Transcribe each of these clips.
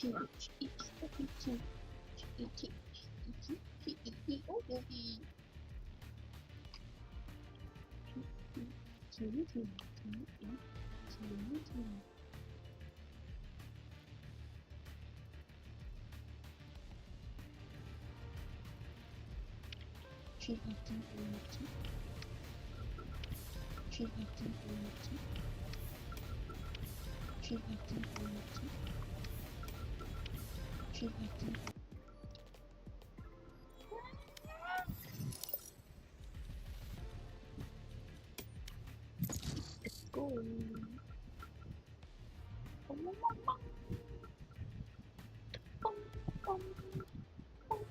이치 이치 이치 이치 이치 이치 이치 어 여기 지금 지금 지금 지 go. 어머머머. 뻥, 뻥, 뻥.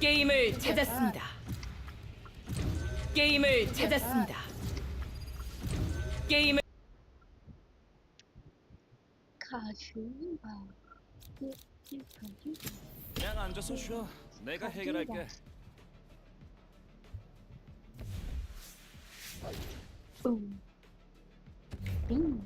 게임을 찾았습니다. 게임을 찾았습니다. 게임을 가슈가 그냥 앉아서 쉬어. 내가 해결할게. 뿡빙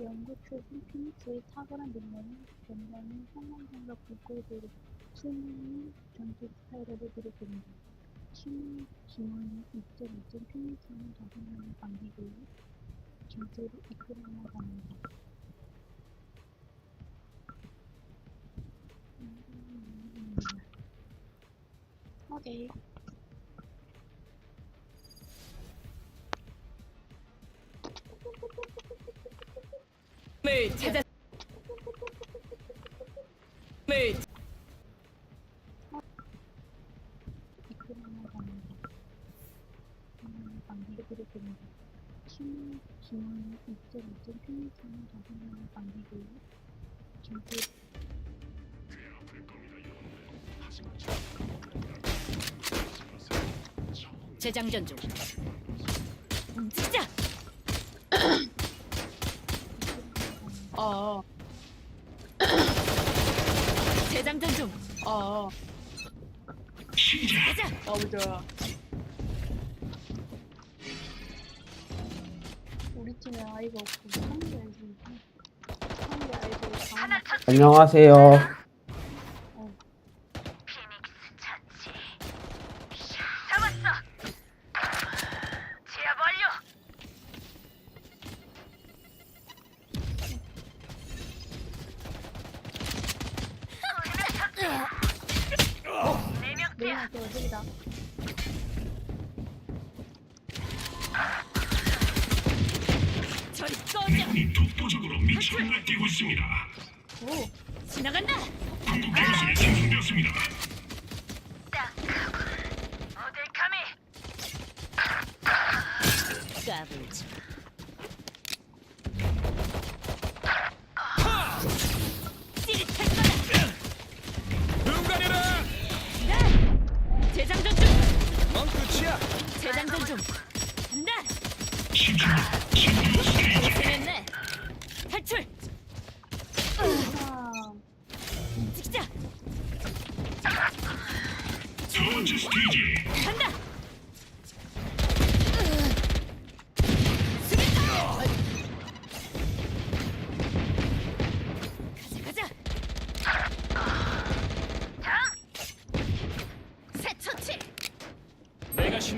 연구 출신 피닉스의 탁월한 능력은 굉장히 상상력과 불꽃으로 수많은 전투 스타일을 비롯합니다. 팀 기원이 입절 입절 피닉스는 자신만의 방식으로 전투를 이끌어 나갑니다. 음, 오케이. 찾았. 입절 입절 피닉스는 자신만의 방식으로 전투 재장전 중. 움직이자. 어, 재장전 중. 어, 가자. 너무 좋아. 팀에 아이가 없고 한개 아이고 한개 아이고 하나 안녕하세요. 내일한테 어디다 미쳐 날뛰고 있습니다. 오 지나간다. 이곳에 생성되었습니다. 까불지. 찌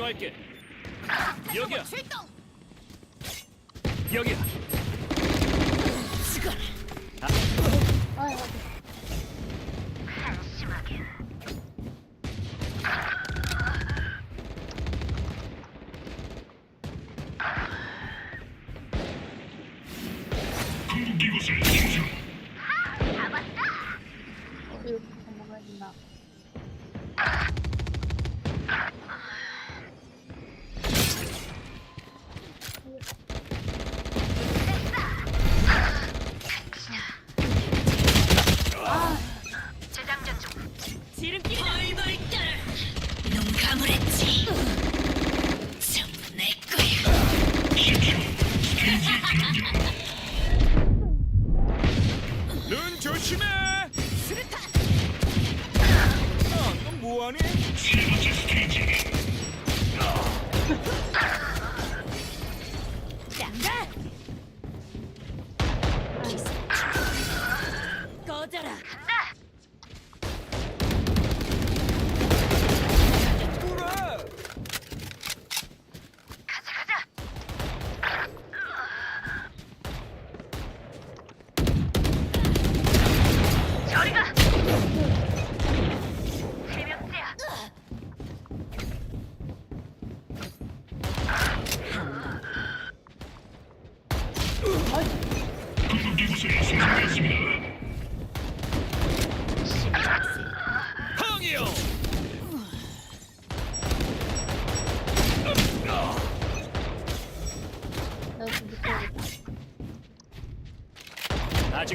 할게. 여기야. 출동. 여기야. 이곳을. 어, 이거 먹어야 된다. 눈 감으랬지.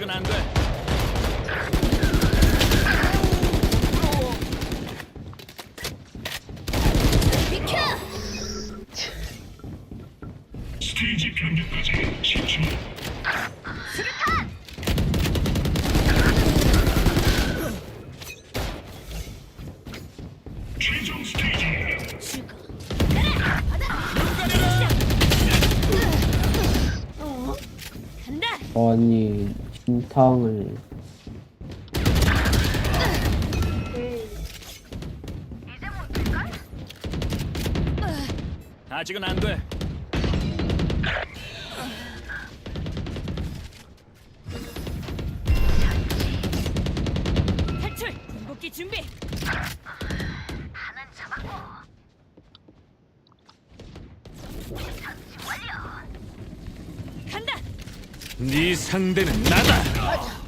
아직은 안 돼. 비켜! 스테이지 변경까지 10초. 최종 스테이지. 죽어. 어? 간다! 아니 진탕을 네. 아직은 안 돼. 탈출! 궁극기 준비! 간다! 네 상대는 나다.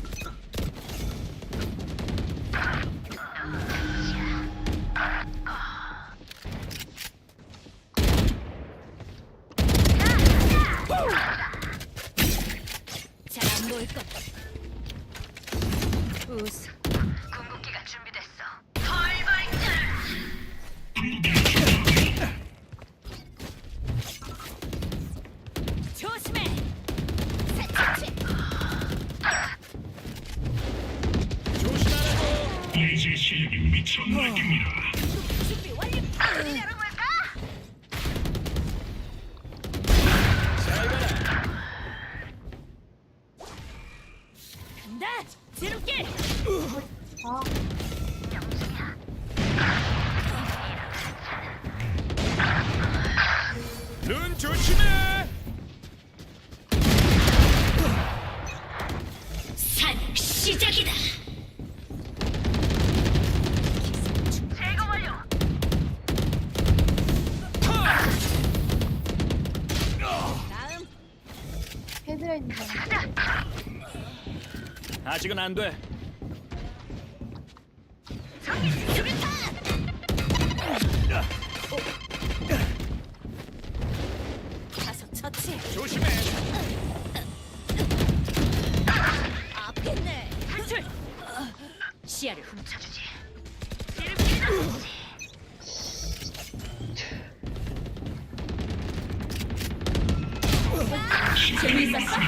간다. 지름길. 아, 눈 조심해. 산 시작이다. 제거 완료. 다음. 헤드라인 다아 직은 안 돼. 가서 처치. 조심해. 앞있네. 탈출. 시야를 훔쳐주지. 재미있었어?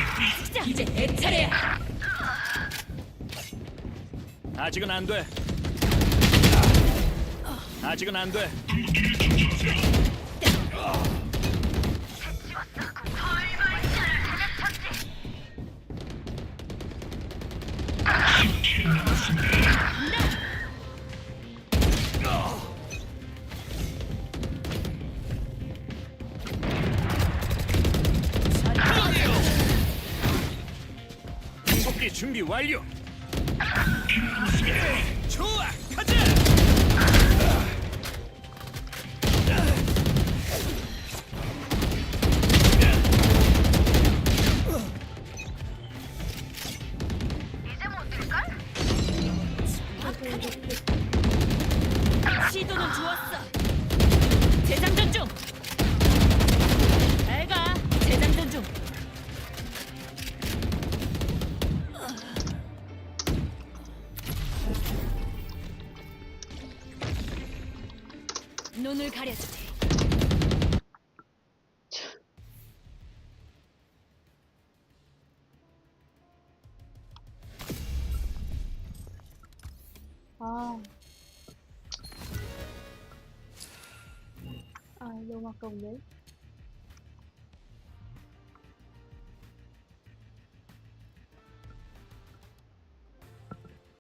이제 내 차례야. 아직은 안 돼. 아직은 안 돼. 준비 완료. 좋아, 가려주지. 아. 아, 너무 아까운데.